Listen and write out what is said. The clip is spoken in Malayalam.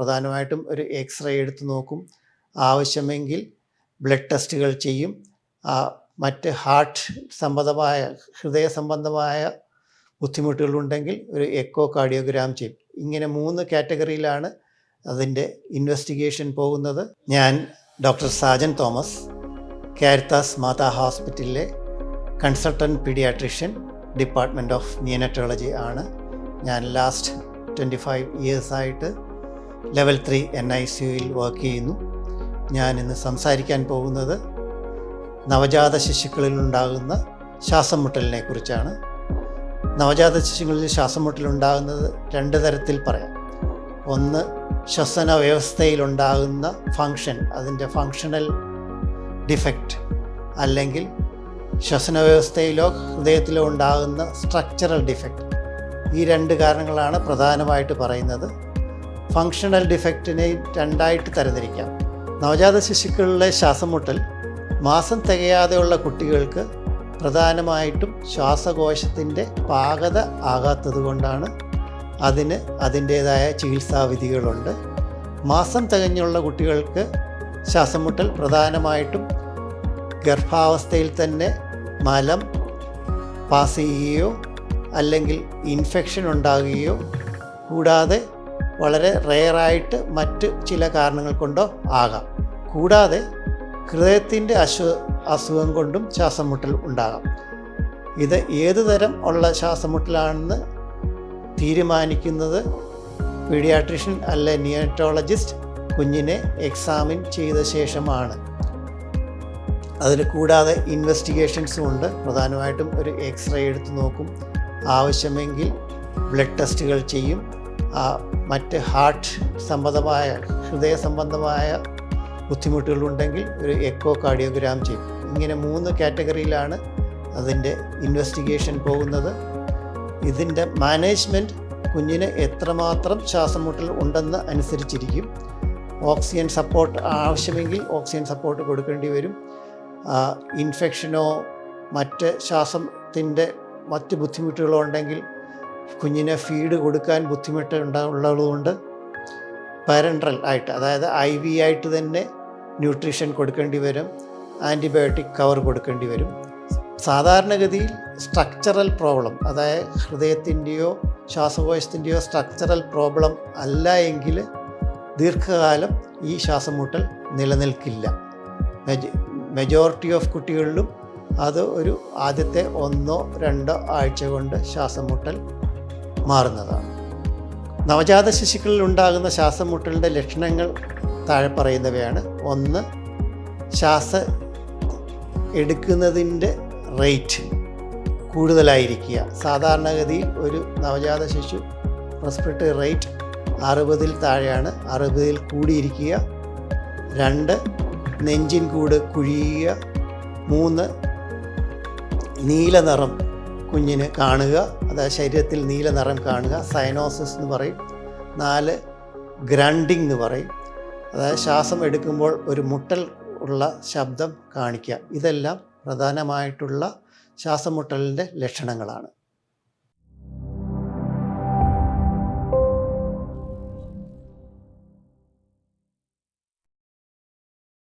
പ്രധാനമായിട്ടും ഒരു എക്സ്റേ എടുത്ത് നോക്കും. ആവശ്യമെങ്കിൽ ബ്ലഡ് ടെസ്റ്റുകൾ ചെയ്യും. മറ്റ് ഹാർട്ട് സംബന്ധമായ ഹൃദയ സംബന്ധമായ ബുദ്ധിമുട്ടുകളുണ്ടെങ്കിൽ ഒരു എക്കോ കാർഡിയോഗ്രാം ചെയ്യും. ഇങ്ങനെ മൂന്ന് കാറ്റഗറിയിലാണ് അതിന്റെ ഇൻവെസ്റ്റിഗേഷൻ പോകുന്നത്. ഞാൻ doctor Sajan Thomas Caritas Matha ഹോസ്പിറ്റലിലെ consultant paediatrician department of neonatology ആണ്. ഞാൻ ലാസ്റ്റ് ട്വന്റി ഫൈവ് ഇയേഴ്സായിട്ട് ലെവൽ ത്രീ എൻ ഐ സിയുയിൽ വർക്ക് ചെയ്യുന്നു. ഞാൻ ഇന്ന് സംസാരിക്കാൻ പോകുന്നത് നവജാത ശിശുക്കളിൽ ഉണ്ടാകുന്ന ശ്വാസം മുട്ടലിനെ കുറിച്ചാണ്. നവജാത ശിശുക്കളിൽ ശ്വാസം മുട്ടലുണ്ടാകുന്നത് രണ്ട് തരത്തിൽ പറയാം. ഒന്ന് ശ്വസന വ്യവസ്ഥയിലുണ്ടാകുന്ന ഫങ്ഷൻ അതിന്റെ ഫങ്ഷണൽ ഡിഫക്റ്റ് അല്ലെങ്കിൽ ശ്വസന വ്യവസ്ഥയിലോ ഹൃദയത്തിലോ ഉണ്ടാകുന്ന സ്ട്രക്ചറൽ ഡിഫക്റ്റ് ഈ രണ്ട് കാരണങ്ങളാണ് പ്രധാനമായിട്ട് പറയുന്നത്. ഫങ്ഷണൽ ഡിഫക്റ്റിനെ രണ്ടായിട്ട് തരംതിരിക്കാം. നവജാത ശിശുക്കളിലെ ശ്വാസം മുട്ടൽ മാസം തികയാതെയുള്ള കുട്ടികൾക്ക് പ്രധാനമായിട്ടും ശ്വാസകോശത്തിന്റെ പാകത ആകാത്തത് കൊണ്ടാണ് അതിന് അതിന്റേതായ ചികിത്സാവിധികളുണ്ട്. മാസം തികഞ്ഞുള്ള കുട്ടികൾക്ക് ശ്വാസം മുട്ടൽ പ്രധാനമായിട്ടും ഗർഭാവസ്ഥയിൽ തന്നെ മലം പാസ് ചെയ്യുകയോ അല്ലെങ്കിൽ ഇൻഫെക്ഷൻ ഉണ്ടാകുകയോ കൂടാതെ വളരെ റെയറായിട്ട് മറ്റ് ചില കാരണങ്ങൾ കൊണ്ടോ ആകാം. കൂടാതെ ഹൃദയത്തിന്റെ അശു അസുഖം കൊണ്ടും ശ്വാസംമുട്ടൽ ഉണ്ടാകാം. ഇത് ഏത് തരം ഉള്ള ശ്വാസംമുട്ടലാണെന്ന് തീരുമാനിക്കുന്നത് പീഡിയാട്രിഷ്യൻ അല്ലെ നിയറ്റോളജിസ്റ്റ് കുഞ്ഞിനെ എക്സാമിൻ ചെയ്ത ശേഷമാണ്. അതിൽ കൂടാതെ ഇൻവെസ്റ്റിഗേഷൻസും ഉണ്ട്. പ്രധാനമായിട്ടും ഒരു എക്സ്റേ എടുത്ത് നോക്കും. ആവശ്യമെങ്കിൽ ബ്ലഡ് ടെസ്റ്റുകൾ ചെയ്യും. ആ, മറ്റ് ഹാർട്ട് സംബന്ധമായ ഹൃദയ സംബന്ധമായ ബുദ്ധിമുട്ടുകളുണ്ടെങ്കിൽ ഒരു എക്കോ കാർഡിയോഗ്രാം ചെയ്യും. ഇങ്ങനെ മൂന്ന് കാറ്റഗറിയിലാണ് അതിന്റെ ഇൻവെസ്റ്റിഗേഷൻ പോകുന്നത്. ഇതിന്റെ മാനേജ്മെന്റ് കുഞ്ഞിന് എത്രമാത്രം ശ്വാസം മുട്ടൽ ഉണ്ടെന്ന് അനുസരിച്ചിരിക്കും. ഓക്സിജൻ സപ്പോർട്ട് ആവശ്യമെങ്കിൽ ഓക്സിജൻ സപ്പോർട്ട് കൊടുക്കേണ്ടി വരും. ഇൻഫെക്ഷനോ മറ്റ് ശ്വാസത്തിന്റെ മറ്റ് ബുദ്ധിമുട്ടുകളോ ഉണ്ടെങ്കിൽ കുഞ്ഞിനെ ഫീഡ് കൊടുക്കാൻ ബുദ്ധിമുട്ട് ഉണ്ടാവുള്ളതുകൊണ്ട് പാരൻട്രൽ ആയിട്ട് അതായത് ഐ വി ആയിട്ട് തന്നെ ന്യൂട്രീഷൻ കൊടുക്കേണ്ടി വരും ആന്റിബയോട്ടിക് കവർ കൊടുക്കേണ്ടി വരും. സാധാരണഗതിയിൽ സ്ട്രക്ചറൽ പ്രോബ്ലം അതായത് ഹൃദയത്തിന്റെയോ ശ്വാസകോശത്തിന്റെയോ സ്ട്രക്ചറൽ പ്രോബ്ലം അല്ല എങ്കിൽ ദീർഘകാലം ഈ ശ്വാസമുട്ടൽ നിലനിൽക്കില്ല. മെജ- മെജോറിറ്റി ഓഫ് കുട്ടികളിലും അത് ഒരു ആദ്യത്തെ ഒന്നോ രണ്ടോ ആഴ്ച കൊണ്ട് ശ്വാസം മുട്ടൽ മാറുന്നതാണ്. നവജാത ശിശുക്കളിൽ ഉണ്ടാകുന്ന ശ്വാസമുട്ടലിന്റെ ലക്ഷണങ്ങൾ താഴെ പറയുന്നവയാണ്. ഒന്ന് ശ്വാസ എടുക്കുന്നതിന്റെ റേറ്റ് കൂടുതലായിരിക്കുക. സാധാരണഗതിയിൽ ഒരു നവജാത ശിശു റെസ്പിറേറ്ററി റേറ്റ് അറുപതിൽ താഴെയാണ്. അറുപതിൽ കൂടിയിരിക്കുക. രണ്ട് നെഞ്ചിൻ കൂട് കുഴിയുക. മൂന്ന് നീല നിറം കുഞ്ഞിന് കാണുക അതായത് ശരീരത്തിൽ നീല നിറം കാണുക സൈനോസിസ് എന്ന് പറയും. നാല് ഗ്രണ്ടിങ് എന്ന് പറയും. അതായത് ശ്വാസം എടുക്കുമ്പോൾ ഒരു മുട്ടൽ ഉള്ള ശബ്ദം കാണിക്കുക. ഇതെല്ലാം പ്രധാനമായിട്ടുള്ള ശ്വാസമുട്ടലിന്റെ ലക്ഷണങ്ങളാണ്.